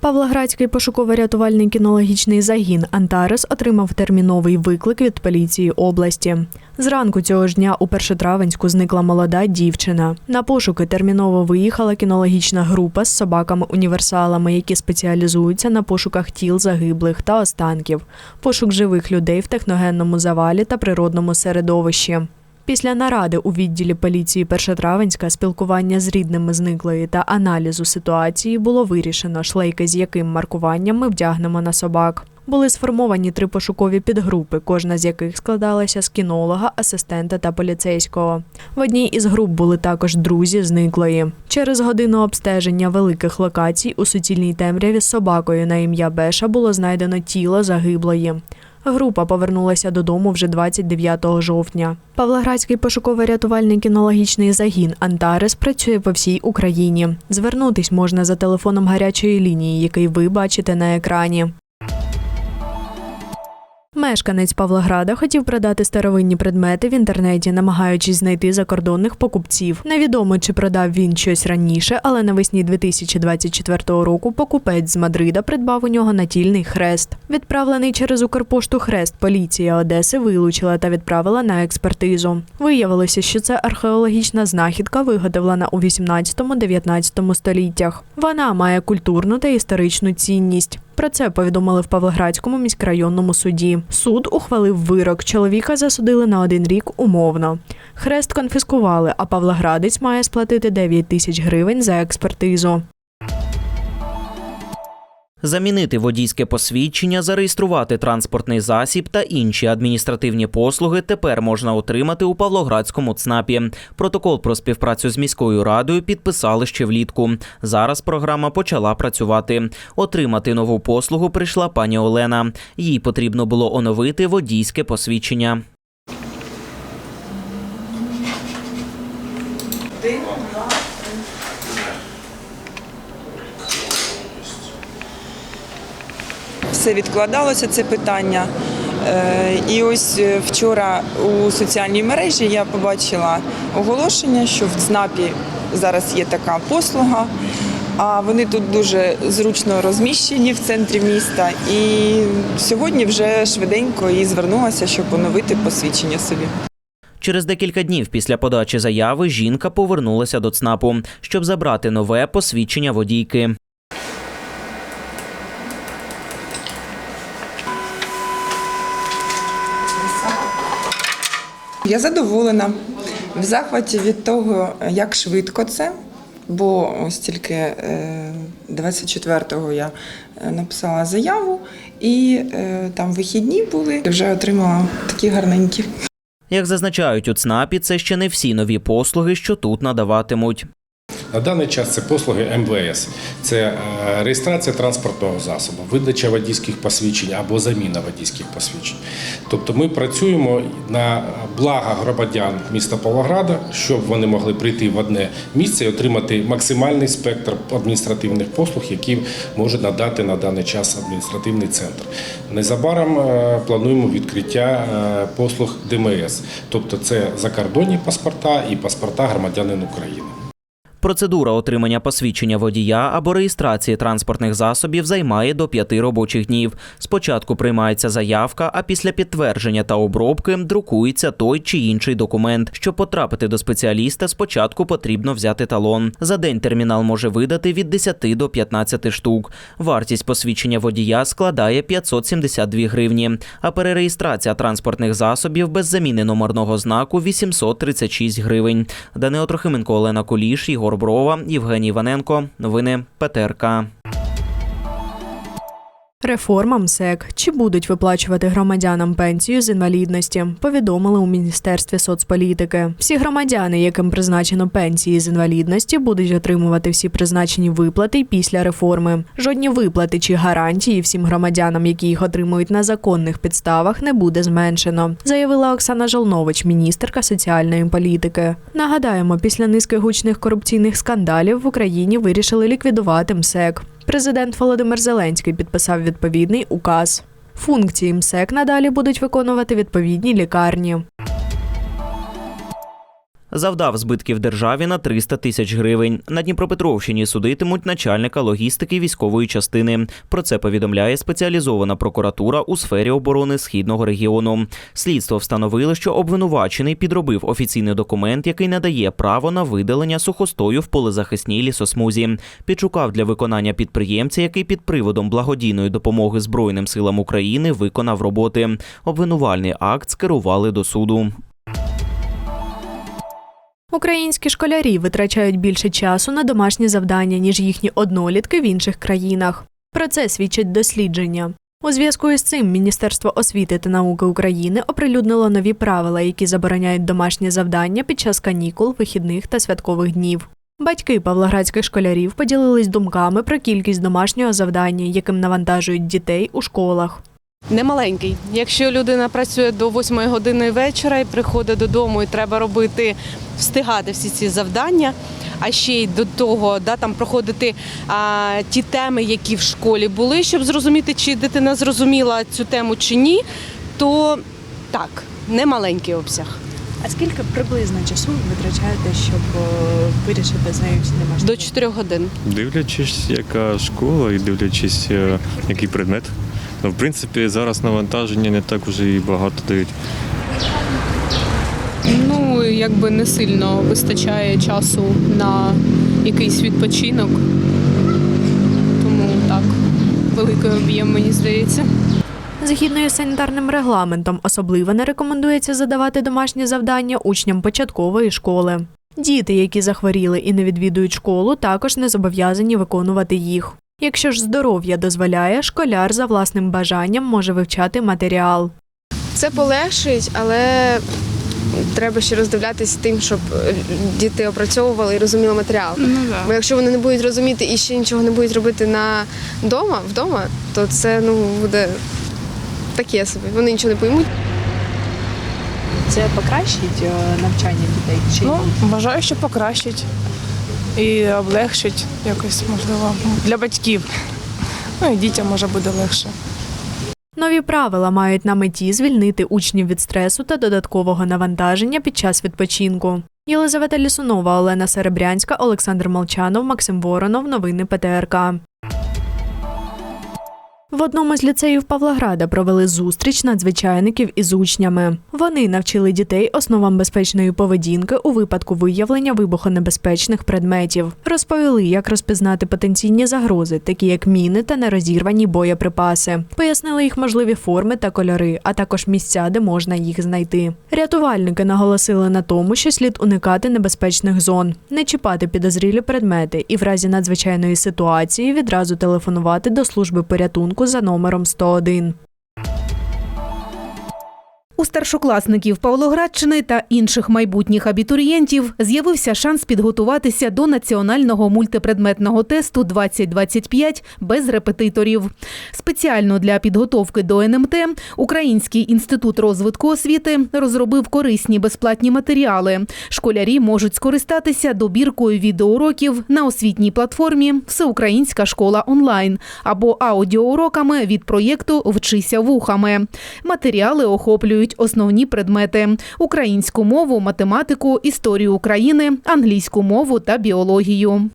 Павлоградський пошуково-рятувальний кінологічний загін Антарес отримав терміновий виклик від поліції області. Зранку цього ж дня у Першотравенську зникла молода дівчина. На пошуки терміново виїхала кінологічна група з собаками-універсалами, які спеціалізуються на пошуках тіл загиблих та останків, пошук живих людей в техногенному завалі та природному середовищі. Після наради у відділі поліції Першотравенська спілкування з рідними зниклої та аналізу ситуації було вирішено, шлейки з яким маркуванням ми вдягнемо на собак. Були сформовані три пошукові підгрупи, кожна з яких складалася з кінолога, асистента та поліцейського. В одній із груп були також друзі зниклої. Через годину обстеження великих локацій у суцільній темряві з собакою на ім'я Беша було знайдено тіло загиблої. Група повернулася додому вже 29 жовтня. Павлоградський пошуково-рятувальний кінологічний загін Антарес працює по всій Україні. Звернутись можна за телефоном гарячої лінії, який ви бачите на екрані. Мешканець Павлограда хотів продати старовинні предмети в інтернеті, намагаючись знайти закордонних покупців. Невідомо, чи продав він щось раніше, але навесні 2024 року покупець з Мадрида придбав у нього натільний хрест. Відправлений через Укрпошту хрест поліція Одеси вилучила та відправила на експертизу. Виявилося, що це археологічна знахідка, виготовлена у 18-19 століттях. Вона має культурну та історичну цінність. Про це повідомили в Павлоградському міськрайонному суді. Суд ухвалив вирок. Чоловіка засудили на один рік умовно. Хрест конфіскували, а Павлоградець має сплатити 9 тисяч гривень за експертизу. Замінити водійське посвідчення, зареєструвати транспортний засіб та інші адміністративні послуги тепер можна отримати у Павлоградському ЦНАПі. Протокол про співпрацю з міською радою підписали ще влітку. Зараз програма почала працювати. Отримати нову послугу прийшла пані Олена. Їй потрібно було оновити водійське посвідчення. Все відкладалося це питання. Е, І ось е, вчора у соціальній мережі я побачила оголошення, що в ЦНАПі зараз є така послуга. А вони тут дуже зручно розміщені в центрі міста. І сьогодні вже швиденько і звернулася, щоб оновити посвідчення собі. Через декілька днів після подачі заяви жінка повернулася до ЦНАПу, щоб забрати нове посвідчення водійки. Я задоволена в захваті від того, як швидко це. Бо ось тільки е, 24-го я е, написала заяву, і е, там вихідні були. Вже отримала такі гарненькі. Як зазначають у ЦНАПі, це ще не всі нові послуги, що тут надаватимуть. На даний час це послуги МВС, це е, реєстрація транспортного засобу, видача водійських посвідчень або заміна водійських посвідчень. Тобто ми працюємо на благо громадян міста Павлограда, щоб вони могли прийти в одне місце і отримати максимальний спектр адміністративних послуг, які може надати на даний час адміністративний центр. Незабаром е, плануємо відкриття е, послуг ДМС, тобто це закордонні паспорта і паспорта громадянин України. Процедура отримання посвідчення водія або реєстрації транспортних засобів займає до п'яти робочих днів. Спочатку приймається заявка, а після підтвердження та обробки друкується той чи інший документ. Щоб потрапити до спеціаліста, спочатку потрібно взяти талон. За день термінал може видати від 10 до 15 штук. Вартість посвідчення водія складає 572 гривні, а перереєстрація транспортних засобів без заміни номерного знаку 836 гривень. Данило Трохименко, Олена Куліш, Ігор Брова, Євгеній Іваненко. Новини ПТРК. Реформа МСЕК. Чи будуть виплачувати громадянам пенсію з інвалідності? Повідомили у міністерстві соцполітики. Всі громадяни, яким призначено пенсії з інвалідності, будуть отримувати всі призначені виплати після реформи. Жодні виплати чи гарантії всім громадянам, які їх отримують на законних підставах, не буде зменшено, заявила Оксана Жолнович, міністерка соціальної політики. Нагадаємо, після низки гучних корупційних скандалів в Україні вирішили ліквідувати МСЕК. Президент Володимир Зеленський підписав відповідний указ. Функції МСЕК надалі будуть виконувати відповідні лікарні. Завдав збитків державі на 300 тисяч гривень. На Дніпропетровщині судитимуть начальника логістики військової частини. Про це повідомляє спеціалізована прокуратура у сфері оборони східного регіону. Слідство встановило, що обвинувачений підробив офіційний документ, який надає право на видалення сухостою в полезахисній лісосмузі. Підшукав для виконання підприємця, який під приводом благодійної допомоги Збройним силам України виконав роботи. Обвинувальний акт скерували до суду. Українські школярі витрачають більше часу на домашні завдання, ніж їхні однолітки в інших країнах. Про це свідчать дослідження. У зв'язку із цим Міністерство освіти та науки України оприлюднило нові правила, які забороняють домашні завдання під час канікул, вихідних та святкових днів. Батьки павлоградських школярів поділились думками про кількість домашнього завдання, яким навантажують дітей у школах. Немаленький. Якщо людина працює до 8 години вечора і приходить додому, і треба робити, встигати всі ці завдання, а ще й до того да, там проходити а, ті теми, які в школі були, щоб зрозуміти, чи дитина зрозуміла цю тему чи ні, то так, немаленький обсяг. А скільки приблизно часу ви витрачаєте, щоб е, вирішити з нею всі домашні? До 4 годин. Дивлячись, яка школа і дивлячись, е, який предмет. Ну, в принципі, зараз навантаження не так уже і багато дають. Ну, якби не сильно вистачає часу на якийсь відпочинок. Тому так, великий об'єм, мені здається. Згідно із санітарним регламентом, особливо не рекомендується задавати домашні завдання учням початкової школи. Діти, які захворіли і не відвідують школу, також не зобов'язані виконувати їх. Якщо ж здоров'я дозволяє, школяр за власним бажанням може вивчати матеріал. Це полегшить, але треба ще роздивлятися тим, щоб е, діти опрацьовували і розуміли матеріал. Ну Бо якщо вони не будуть розуміти і ще нічого не будуть робити на дома, вдома, то це ну буде таке собі. Вони нічого не поймуть. Це покращить е, навчання дітей чи Ну, вважаю, що покращить і облегшить якось, можливо, для батьків. Ну і дітям може буде легше. Нові правила мають на меті звільнити учнів від стресу та додаткового навантаження під час відпочинку. Єлизавета Лісунова, Олена Серебрянська, Олександр Молчанов, Максим Воронов. Новини ПТРК. В одному з ліцеїв Павлограда провели зустріч надзвичайників із учнями. Вони навчили дітей основам безпечної поведінки у випадку виявлення вибухонебезпечних предметів. Розповіли, як розпізнати потенційні загрози, такі як міни та нерозірвані боєприпаси. Пояснили їх можливі форми та кольори, а також місця, де можна їх знайти. Рятувальники наголосили на тому, що слід уникати небезпечних зон, не чіпати підозрілі предмети і в разі надзвичайної ситуації відразу телефонувати до служби порятунку за номером 101. У старшокласників Павлоградщини та інших майбутніх абітурієнтів з'явився шанс підготуватися до національного мультипредметного тесту 2025 без репетиторів. Спеціально для підготовки до НМТ Український інститут розвитку освіти розробив корисні безплатні матеріали. Школярі можуть скористатися добіркою відеоуроків на освітній платформі Всеукраїнська школа онлайн або аудіоуроками від проєкту Вчися вухами. Матеріали охоплюють основні предмети: українську мову, математику, історію України, англійську мову та біологію.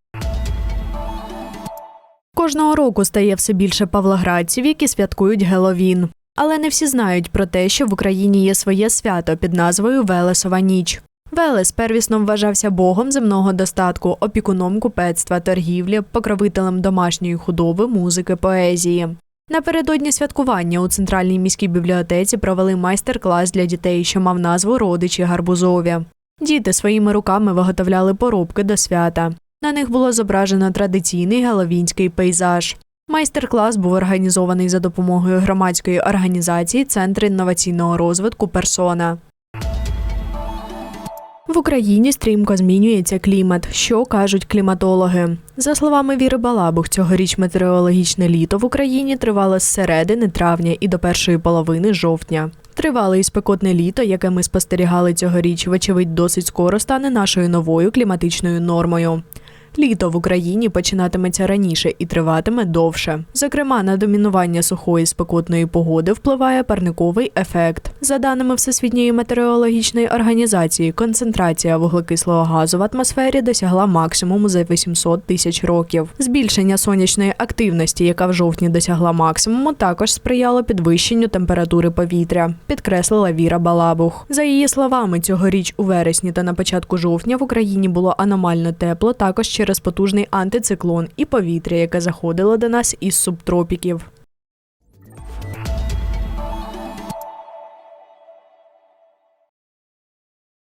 Кожного року стає все більше павлоградців, які святкують Геловін. Але не всі знають про те, що в Україні є своє свято під назвою Велесова ніч. Велес первісно вважався богом земного достатку, опікуном купецтва, торгівлі, покровителем домашньої худоби, музики, поезії. Напередодні святкування у центральній міській бібліотеці провели майстер-клас для дітей, що мав назву Родичі гарбузові. Діти своїми руками виготовляли поробки до свята. На них було зображено традиційний галовінський пейзаж. Майстер-клас був організований за допомогою громадської організації Центр інноваційного розвитку Персона. В Україні стрімко змінюється клімат, що кажуть кліматологи. За словами Віри Балабух, цьогоріч метеорологічне літо в Україні тривало з середини травня і до першої половини жовтня. Тривале і спекотне літо, яке ми спостерігали цьогоріч, вочевидь, досить скоро стане нашою новою кліматичною нормою. Літо в Україні починатиметься раніше і триватиме довше. Зокрема, на домінування сухої спекотної погоди впливає парниковий ефект. За даними Всесвітньої метеорологічної організації, концентрація вуглекислого газу в атмосфері досягла максимуму за 800 тисяч років. Збільшення сонячної активності, яка в жовтні досягла максимуму, також сприяло підвищенню температури повітря, підкреслила Віра Балабух. За її словами, цьогоріч у вересні та на початку жовтня в Україні було аномально тепло, також через потужний антициклон і повітря, яке заходило до нас із субтропіків.